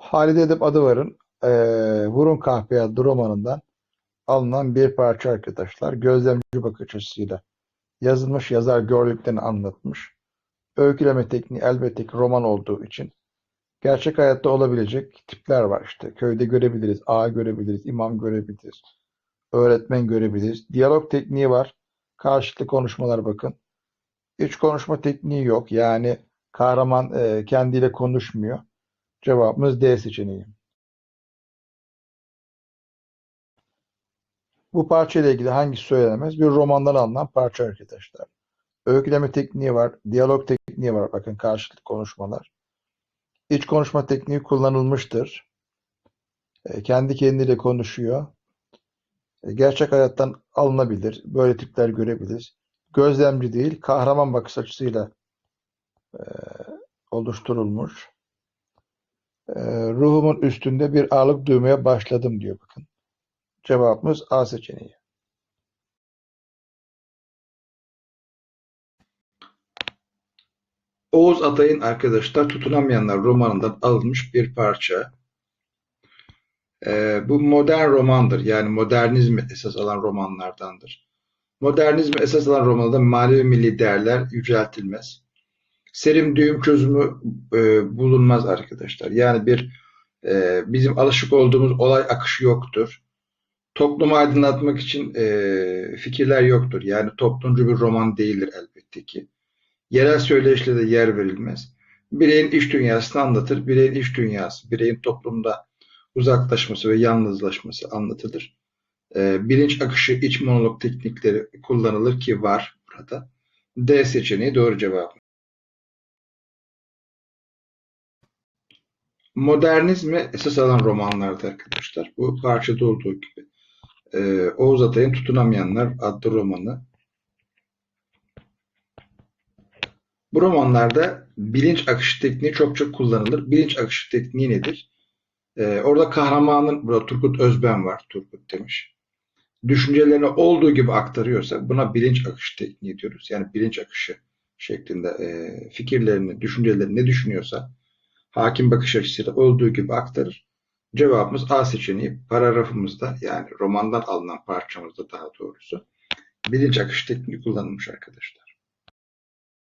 Halide Edip Adıvar'ın eee Vurun Kahpeye romanından alınan bir parça arkadaşlar. Gözlemci bakış açısıyla yazılmış, yazar gördüklerini anlatmış. Öyküleme tekniği elbette ki roman olduğu için gerçek hayatta olabilecek tipler var işte. Köyde görebiliriz, ağa görebiliriz, imam görebiliriz, öğretmen görebiliriz. Diyalog tekniği var. Karşılıklı konuşmalar bakın. Hiç konuşma tekniği yok. Yani kahraman eee, kendiyle konuşmuyor. Cevabımız D seçeneği. Bu parça ile ilgili hangisi söylenemez? Bir romandan alınan parça arkadaşlar. Öyküleme tekniği var, diyalog tekniği var. Bakın karşılıklı konuşmalar. İç konuşma tekniği kullanılmıştır. E, kendi kendiyle konuşuyor. E, gerçek hayattan alınabilir. Böyle tipler görebiliriz. Gözlemci değil, kahraman bakış açısıyla e, oluşturulmuş. E, ruhumun üstünde bir ağırlık duymaya başladım diyor bakın. Cevabımız A seçeneği. Oğuz Atay'ın arkadaşlar Tutunamayanlar romanından alınmış bir parça. Ee, bu modern romandır. Yani modernizmi esas alan romanlardandır. Modernizmi esas alan romanda manevi milli değerler yüceltilmez. Serim düğüm çözümü e, bulunmaz arkadaşlar. Yani bir e, bizim alışık olduğumuz olay akışı yoktur. Toplumu aydınlatmak için e, fikirler yoktur. Yani toplumcu bir roman değildir elbette ki. Yerel söyleyişle de yer verilmez. Bireyin iç dünyasını anlatır. Bireyin iç dünyası, bireyin toplumda uzaklaşması ve yalnızlaşması anlatılır. E, bilinç akışı, iç monolog teknikleri kullanılır ki var burada. D seçeneği doğru cevap. Modernizmi esas alan romanlarda arkadaşlar. Bu parçada olduğu gibi. Ee, Oğuz Atay'ın Tutunamayanlar adlı romanı. Bu romanlarda bilinç akışı tekniği çok çok kullanılır. Bilinç akışı tekniği nedir? Ee, orada kahramanın, burada Turgut Özben var, Turgut demiş. Düşüncelerini olduğu gibi aktarıyorsa buna bilinç akışı tekniği diyoruz. Yani bilinç akışı şeklinde e, fikirlerini, düşüncelerini ne düşünüyorsa hakim bakış açısıyla olduğu gibi aktarır. Cevabımız A seçeneği paragrafımızda yani romandan alınan parçamızda daha doğrusu bilinç akışı tekniği kullanılmış arkadaşlar.